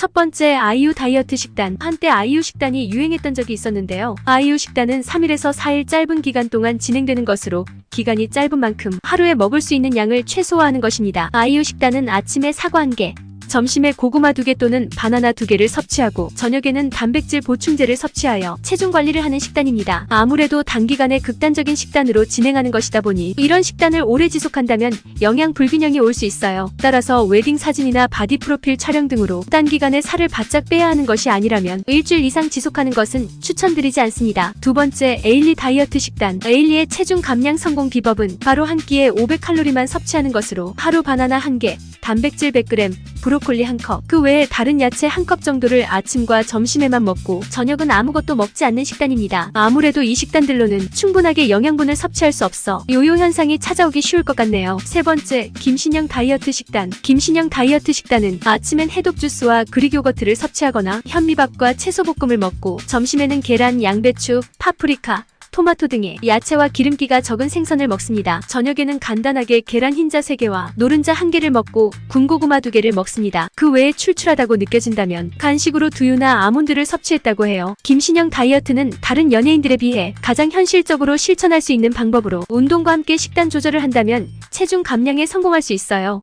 첫 번째 아이유 다이어트 식단. 한때 아이유 식단이 유행했던 적이 있었는데요. 아이유 식단은 3일에서 4일 짧은 기간 동안 진행되는 것으로 기간이 짧은 만큼 하루에 먹을 수 있는 양을 최소화하는 것입니다. 아이유 식단은 아침에 사과 1개, 점심에 고구마 2개 또는 바나나 2개를 섭취하고 저녁에는 단백질 보충제를 섭취하여 체중 관리를 하는 식단입니다. 아무래도 단기간에 극단적인 식단으로 진행하는 것이다 보니 이런 식단을 오래 지속한다면 영양 불균형이 올 수 있어요. 따라서 웨딩 사진이나 바디 프로필 촬영 등으로 단기간에 살을 바짝 빼야 하는 것이 아니라면 일주일 이상 지속하는 것은 추천드리지 않습니다. 두 번째 에일리 다이어트 식단. 에일리의 체중 감량 성공 비법은 바로 한 끼에 500칼로리만 섭취하는 것으로 하루 바나나 1개, 단백질 100g, 브로 콜리 1컵, 그 외에 다른 야채 1컵 정도를 아침과 점심에만 먹고 저녁은 아무것도 먹지 않는 식단입니다. 아무래도 이 식단들로는 충분하게 영양분을 섭취할 수 없어 요요 현상이 찾아오기 쉬울 것 같네요. 세 번째, 김신영 다이어트 식단. 김신영 다이어트 식단은 아침엔 해독 주스와 그릭 요거트를 섭취하거나 현미밥과 채소볶음을 먹고 점심에는 계란, 양배추, 파프리카, 토마토 등의 야채와 기름기가 적은 생선을 먹습니다. 저녁에는 간단하게 계란 흰자 3개와 노른자 1개를 먹고 군고구마 2개를 먹습니다. 그 외에 출출하다고 느껴진다면 간식으로 두유나 아몬드를 섭취했다고 해요. 김신영 다이어트는 다른 연예인들에 비해 가장 현실적으로 실천할 수 있는 방법으로 운동과 함께 식단 조절을 한다면 체중 감량에 성공할 수 있어요.